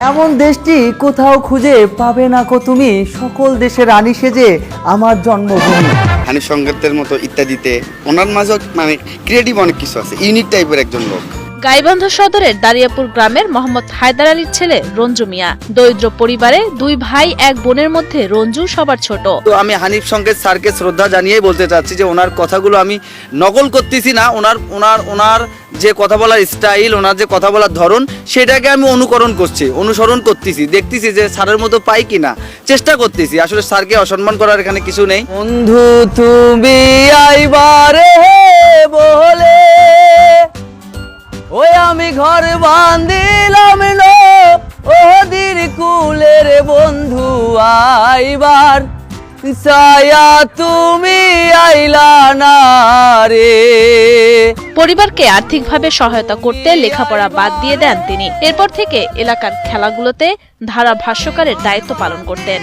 এমন দেশটি কোথাও খুঁজে পাবে না কো তুমি? সকল দেশের রানী সেজে আমার জন্মভূমি। হানি সংগীতের মতো ইত্যাদিতে ওনার মাঝে মানে ক্রিয়েটিভ অনেক কিছু আছে ইউনিক টাইপের একজন লোক। গাইবান্ধা সদরের দারিয়াপুর গ্রামের মোহাম্মদ হায়দার আলীর ছেলে রঞ্জু মিয়া। দরিদ্র পরিবারে দুই ভাই এক বোনের মধ্যে রঞ্জু সবার ছোট। তো আমি হানিফ সংকেত স্যারকে শ্রদ্ধা জানিয়েই বলতে চাচ্ছি যে ওনার কথাগুলো আমি নকল করতেছি না। ওনার ওনার ওনার যে কথা বলার স্টাইল ওনার যে কথা বলার ধরন সেটাকে আমি অনুকরণ করছি অনুসরণ করতেছি দেখতেছি যে স্যারের মতো পাই কিনা চেষ্টা করতেছি আসলে স্যারকে অসম্মান করার এখানে কিছু নেই। বন্ধু তুমি আইবারে বলে ওই আমি ঘর বান্দিলাম নো। ওদির কুলের বন্ধু আইবার। ছায়া তুমি আইলা না রে। পরিবারকে আর্থিকভাবে সহায়তা করতে লেখাপড়া বাদ দিয়ে দেন তিনি। এরপর থেকে এলাকার খেলাগুলোতে ধারা ভাষ্যকারের দায়িত্ব পালন করতেন।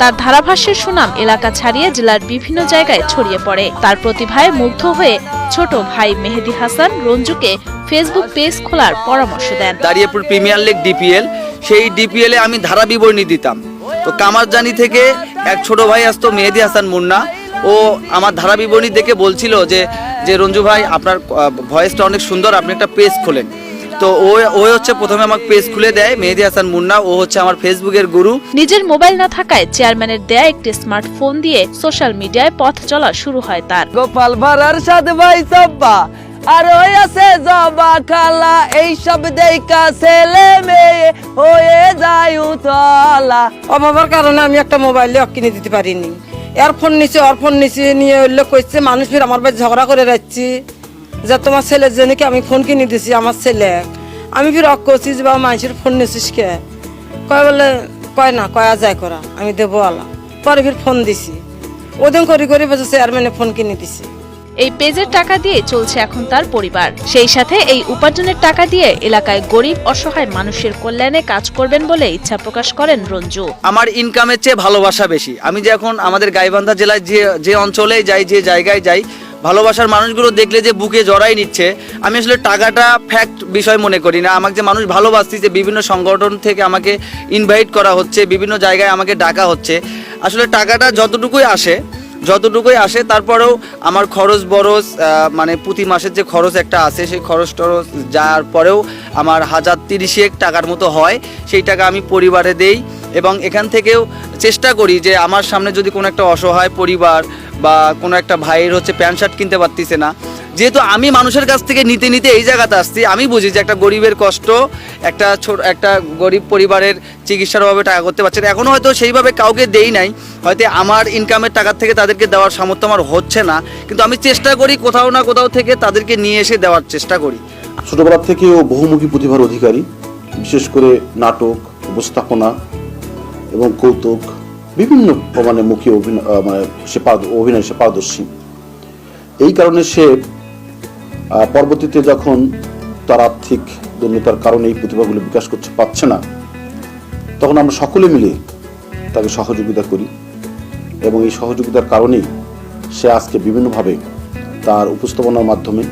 তার ধারাভাষ্যের সুনাম এলাকা ছাড়িয়ে জেলার বিভিন্ন জায়গায় ছড়িয়ে পড়ে। তার প্রতিভায় মুগ্ধ হয়ে ছোট ভাই মেহেদি হাসান রঞ্জুকে ফেসবুক পেজ খোলার পরামর্শ দেন। দাঁড়িয়েপুর প্রিমিয়ার লিগ ডিপিএল, সেই ডিপিএল এ আমি ধারা বিবরণী দিতাম। তো কামারজানি থেকে এক ছোট ভাই আসতো, মেহেদি হাসান মুন্না। ও আমার ধারা বিবরণী দেখে বলছিল যে যে রঞ্জু ভাই, আপনার ভয়েসটা অনেক সুন্দর, আপনি একটা পেজ খোলেন। তো ও ও হচ্ছে প্রথমে আমার পেজ খুলে দেয় মেহেদি হাসান মুন্না ও হচ্ছে আমার ফেসবুকের গুরু। নিজের মোবাইল না থাকায় চেয়ারম্যানের দেয়া একটি স্মার্টফোন দিয়ে সোশ্যাল মিডিয়ায় পথ চলা শুরু হয় তার। গোপাল ভাড়ার সাথ ভাই সব্বা আর ওই আছে জবা খালা এই সব দেইকা ছেলে মেয়ে হয়ে যায় উতলা। অভাবের কারণে আমি একটা মোবাইল কিনে দিতে পারিনি। এয়ারফোন ফোন নিচে ওর ফোন নিচে নিয়ে উল্লেখ করছে মানুষ ফির আমার বাড়ি ঝগড়া করে যাচ্ছি যে তোমার ছেলের জন্য কি আমি ফোন কিনে দিছি আমার ছেলে? আমি ফির অক করছি যে বাবা মানুষের ফোন নিছিস কে? কয় বলে কয় না কয়া যায় করা। আমি দেবো আলা। পরে ফির ফোন দিছি। ওদিন করি করি বলছে চেয়ারম্যানে ফোন কিনে দিছি। এই পেজের টাকা দিয়ে চলছে এখন তার পরিবার। সেই সাথে এই উপার্জনের টাকা দিয়ে এলাকায় গরিব অসহায় মানুষের কল্যাণে কাজ করবেন বলে ইচ্ছা প্রকাশ করেন রঞ্জু। আমার ইনকামের চেয়ে ভালোবাসা বেশি। আমি যে এখন আমাদের গাইবান্ধা জেলায় যে যে অঞ্চলে যাই যে জায়গায় যাই ভালোবাসার মানুষগুলো দেখলে যে বুকে জড়াই নিচ্ছে, আমি আসলে টাকাটা ফ্যাক্ট বিষয় মনে করি না। আমাকে যে মানুষ ভালোবাসছি, যে বিভিন্ন সংগঠন থেকে আমাকে ইনভাইট করা হচ্ছে, বিভিন্ন জায়গায় আমাকে ডাকা হচ্ছে, আসলে টাকাটা যতটুকুই আসে যতটুকুই আসে, তারপরেও আমার খরচ বরচ মানে প্রতি মাসের যে খরচ একটা আছে, সেই খরচ টরচ যার পরেও আমার হাজার তিরিশেক টাকার মতো হয়, সেই টাকা আমি পরিবারে দেই। এবং এখান থেকেও চেষ্টা করি যে আমার সামনে যদি কোনো একটা অসহায় পরিবার বা কোনো একটা ভাইয়ের হচ্ছে প্যান্ট শার্ট কিনতে পারতিছে না। যেহেতু আমি মানুষের কাছ থেকে নিতে নিতে এই জায়গাতে আসছি, আমি বুঝি যে একটা গরিবের কষ্ট, একটা ছোট, একটা গরিব পরিবারের চিকিৎসার অভাবে টাকা করতে পারছে না। এখনও হয়তো সেইভাবে কাউকে দেই নাই, হয়তো আমার ইনকামের টাকার থেকে তাদেরকে দেওয়ার সামর্থ্য আমার হচ্ছে না, কিন্তু আমি চেষ্টা করি কোথাও না কোথাও থেকে তাদেরকে নিয়ে এসে দেওয়ার চেষ্টা করি। ছোটবেলা থেকেও বহুমুখী প্রতিভার অধিকারী, বিশেষ করে নাটক, উপস্থাপনা এবং কৌতুক, বিভিন্ন মানে মুখী অভিনয় মানে সে অভিনয় সে পারদর্শী। এই কারণে সে পরবর্তীতে যখন তার আর্থিক দুর্নীতার কারণে এই প্রতিভাগুলো বিকাশ করতে পারছে না, তখন আমরা সকলে মিলে তাকে সহযোগিতা করি এবং এই সহযোগিতার কারণেই সে আজকে বিভিন্নভাবে তার উপস্থাপনার মাধ্যমে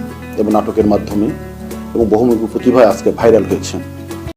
এবং নাটকের মাধ্যমে এবং বহুমুখী প্রতিভায় আজকে ভাইরাল হয়েছে।